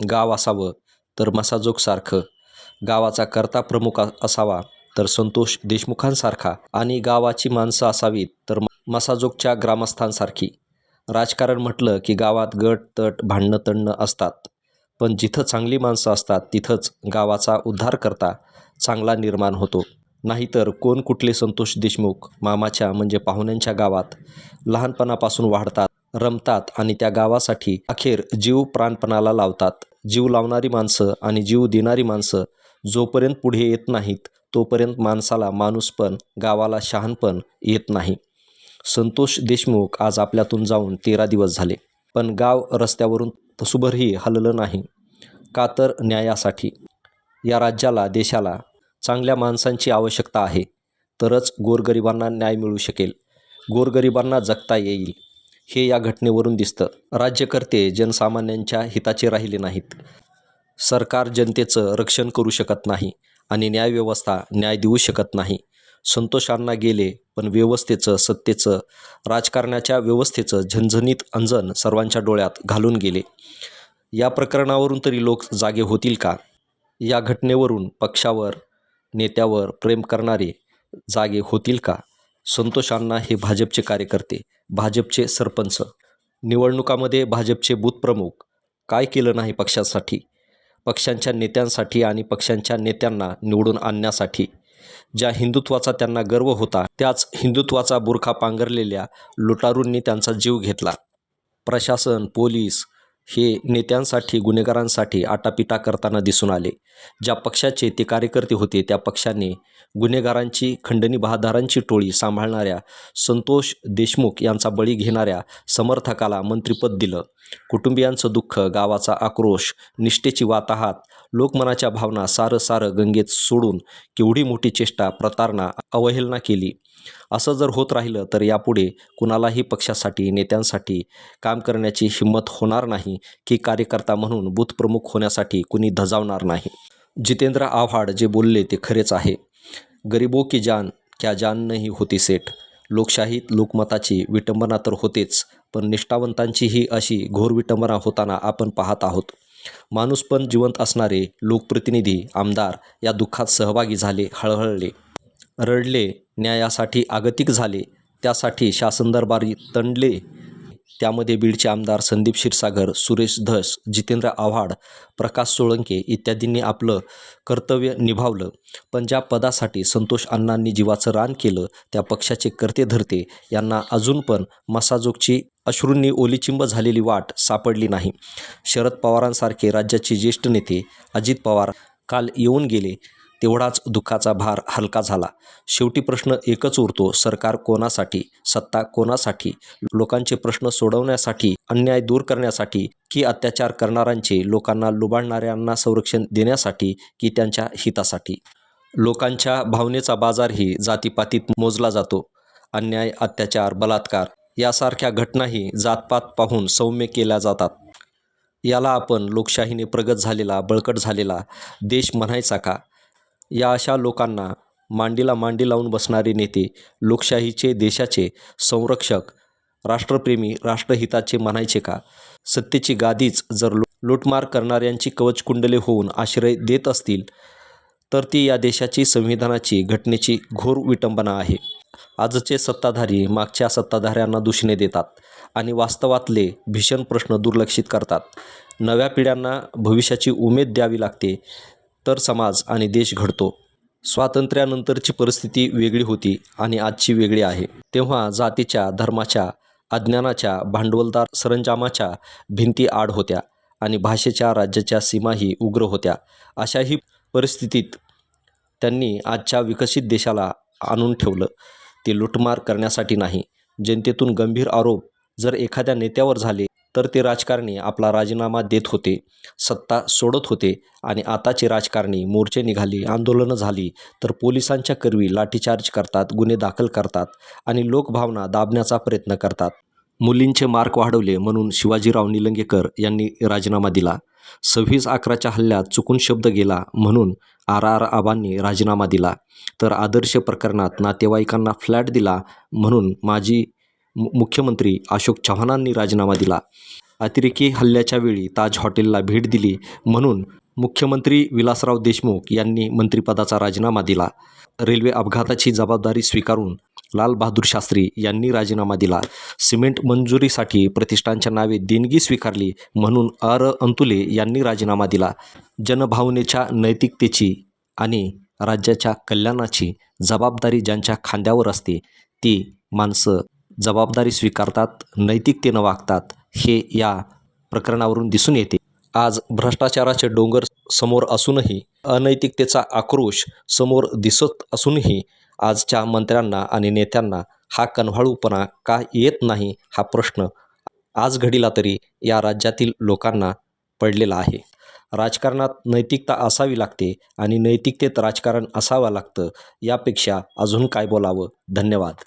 गाव असावं तर मसाजोगसारखं गावाचा कर्ता प्रमुख असावा तर संतोष देशमुखांसारखा. आणि गावाची माणसं असावीत तर मसाजोगच्या ग्रामस्थांसारखी. राजकारण म्हटलं की गावात गट तट भांडणं तणणं असतात. पण जिथं चांगली माणसं असतात तिथंच गावाचा उद्धार करता चांगला निर्माण होतो. नाहीतर कोण कुठले संतोष देशमुख मामाच्या म्हणजे पाहुण्यांच्या गावात लहानपणापासून वाढतात रमतात आणि त्या गावासाठी अखेर जीव प्राणपणाला लावतात. जीव लावणारी माणसं आणि जीव देणारी माणसं जोपर्यंत पुढे येत नाहीत तोपर्यंत माणसाला माणूस पण गावाला शहाणपण येत नाही. संतोष देशमुख आज आपल्यातून जाऊन तेरा दिवस झाले. पण गाव रस्त्यावरून तसुभरही हललं नाही. का तर न्यायासाठी? या राज्याला देशाला चांगल्या माणसांची आवश्यकता आहे. तरच गोरगरिबांना न्याय मिळू शकेल. गोरगरिबांना जगता येईल. हे या घटनेवरून दिसतं. राज्यकर्ते जनसामान्यांच्या हिताचे राहिले नाहीत. सरकार जनतेचं रक्षण करू शकत नाही आणि न्यायव्यवस्था न्याय देऊ शकत नाही. संतोषांना गेले पण व्यवस्थेचं सत्तेचं राजकारणाच्या व्यवस्थेचं झणझणीत अंजन सर्वांच्या डोळ्यात घालून गेले. या प्रकरणावरून तरी लोक जागे होतील का? या घटनेवरून पक्षावर नेत्यावर प्रेम करणारे जागे होतील का? संतोषांना हे भाजपचे कार्यकर्ते भाजपचे सरपंच. निवडणुकामध्ये भाजपचे बूथप्रमुख काय केलं नाही पक्षासाठी? पक्षांच्या नेत्यांसाठी आणि पक्षांच्या नेत्यांना निवडून आणण्यासाठी. ज्या हिंदुत्वाचा त्यांना गर्व होता त्याच हिंदुत्वाचा बुरखा पांघरलेल्या लुटारूंनी त्यांचा जीव घेतला. प्रशासन पोलीस हे नेत्यांसाठी गुन्हेगारांसाठी आटापिटा करताना दिसून आले. ज्या पक्षाचे ते कार्यकर्ते होते त्या पक्षाने गुन्हेगारांची खंडणी बहादारांची टोळी सांभाळणाऱ्या संतोष देशमुख यांचा बळी घेणाऱ्या समर्थकाला मंत्रिपद दिलं. कुटुंबियांचं दुःख गावाचा आक्रोश निष्ठेची वाताहात लोकमनाच्या भावना सारं सारं गंगेत सोडून केवढी मोठी चेष्टा प्रतारणा अवहेलना केली. असं जर होत राहिलं तर यापुढे कुणालाही पक्षासाठी नेत्यांसाठी काम करण्याची हिंमत होणार नाही की कार्यकर्ता म्हणून बूथप्रमुख होण्यासाठी कुणी धजावणार नाही. जितेंद्र आव्हाड जे बोलले ते खरेच आहे. गरिबो की जान क्या जान नाही होती सेठ. लोकशाहीत लोकमताची विटंबना तर होतेच पण निष्ठावंतांचीही अशी घोर विटंबना होताना आपण पाहत आहोत. माणूस पण जिवंत असणारे लोकप्रतिनिधी आमदार या दुःखात सहभागी झाले हळहळले. रडले न्यायासाठी आगतिक झाले त्यासाठी शासन दरबारी तणले त्यामध्ये बीडचे आमदार संदीप क्षीरसागर सुरेश धस जितेंद्र आव्हाड प्रकाश सोळंके इत्यादींनी आपलं कर्तव्य निभावलं. पण ज्या पदासाठी संतोष अण्णांनी जीवाचं रान केलं त्या पक्षाचे कर्ते धरते यांना अजून पण मसाजोगची अश्रूंनी ओलीचिंब झालेली वाट सापडली नाही. शरद पवारांसारखे राज्याचे ज्येष्ठ नेते अजित पवार काल येऊन गेले. तेवढाच दुःखाचा भार हलका झाला. शेवटी प्रश्न एकच उरतो सरकार कोणासाठी? सत्ता कोणासाठी? लोकांचे प्रश्न सोडवण्यासाठी अन्याय दूर करण्यासाठी की अत्याचार करणाऱ्यांचे लोकांना लुबाडणाऱ्यांना संरक्षण देण्यासाठी की त्यांच्या हितासाठी? लोकांच्या भावनेचा बाजारही जातीपातीत मोजला जातो. अन्याय अत्याचार बलात्कार यासारख्या घटनाही जातपात पाहून सौम्य केल्या जातात. याला आपण लोकशाहीने प्रगत झालेला बळकट झालेला देश म्हणायचा का? या अशा लोकांना मांडीला मांडी लावून बसणारे नेते लोकशाहीचे देशाचे संरक्षक राष्ट्रप्रेमी राष्ट्रहिताचे म्हणायचे का? सत्तेची गादीच जर लो लूटमार करणाऱ्यांची कवचकुंडले होऊन आश्रय देत असतील तर ती या देशाची संविधानाची घटनेची घोर विटंबना आहे. आजचे सत्ताधारी मागच्या सत्ताधाऱ्यांना दूषणे देतात आणि वास्तवातले भीषण प्रश्न दुर्लक्षित करतात. नव्या पिढ्यांना भविष्याची उमेद द्यावी लागते. तर समाज आणि देश घडतो. स्वातंत्र्यानंतरची परिस्थिती वेगळी होती आणि आजची वेगळी आहे. तेव्हा जातीच्या धर्माच्या अज्ञानाच्या भांडवलदार सरंजामाच्या भिंती आड होत्या आणि भाषेच्या राज्याच्या सीमाही उग्र होत्या. अशाही परिस्थितीत त्यांनी आजच्या विकसित देशाला आणून ठेवलं. ते लुटमार करण्यासाठी नाही. जनतेतून गंभीर आरोप जर एखाद्या नेत्यावर झाले तर ते राजकारणी आपला राजीनामा देत होते सत्ता सोडत होते आणि आताचे राजकारणी मोर्चे निघाली आंदोलनं झाली तर पोलिसांच्या करवी लाठीचार्ज करतात गुन्हे दाखल करतात आणि लोकभावना दाबण्याचा प्रयत्न करतात. मुलींचे मार्क वाढवले म्हणून शिवाजीराव निलंगेकर यांनी राजीनामा दिला. सव्वीस अकराच्या हल्ल्यात चुकून शब्द गेला म्हणून आर आर आबांनी राजीनामा दिला. तर आदर्श प्रकरणात नातेवाईकांना फ्लॅट दिला म्हणून माजी मुख्यमंत्री अशोक चव्हाणांनी राजीनामा दिला. अतिरेकी हल्ल्याच्या वेळी ताज हॉटेलला भेट दिली म्हणून मुख्यमंत्री विलासराव देशमुख यांनी मंत्रिपदाचा राजीनामा दिला. रेल्वे अपघाताची जबाबदारी स्वीकारून लालबहादूर शास्त्री यांनी राजीनामा दिला. सिमेंट मंजुरीसाठी प्रतिष्ठानच्या नावे देणगी स्वीकारली म्हणून आर. अंतुले यांनी राजीनामा दिला. जनभावनेच्या नैतिकतेची आणि राज्याच्या कल्याणाची जबाबदारी ज्यांच्या खांद्यावर असते ती माणसं जबाबदारी स्वीकारतात नैतिकतेनं वागतात हे या प्रकरणावरून दिसून येते. आज भ्रष्टाचाराचे डोंगर समोर असूनही अनैतिकतेचा आक्रोश समोर दिसत असूनही आजच्या मंत्र्यांना आणि नेत्यांना हा कनवाळूपणा का येत नाही हा प्रश्न आज घडीला तरी या राज्यातील लोकांना पडलेला आहे. राजकारणात नैतिकता असावी लागते आणि नैतिकतेत राजकारण असावं लागतं यापेक्षा अजून काय बोलावं? धन्यवाद.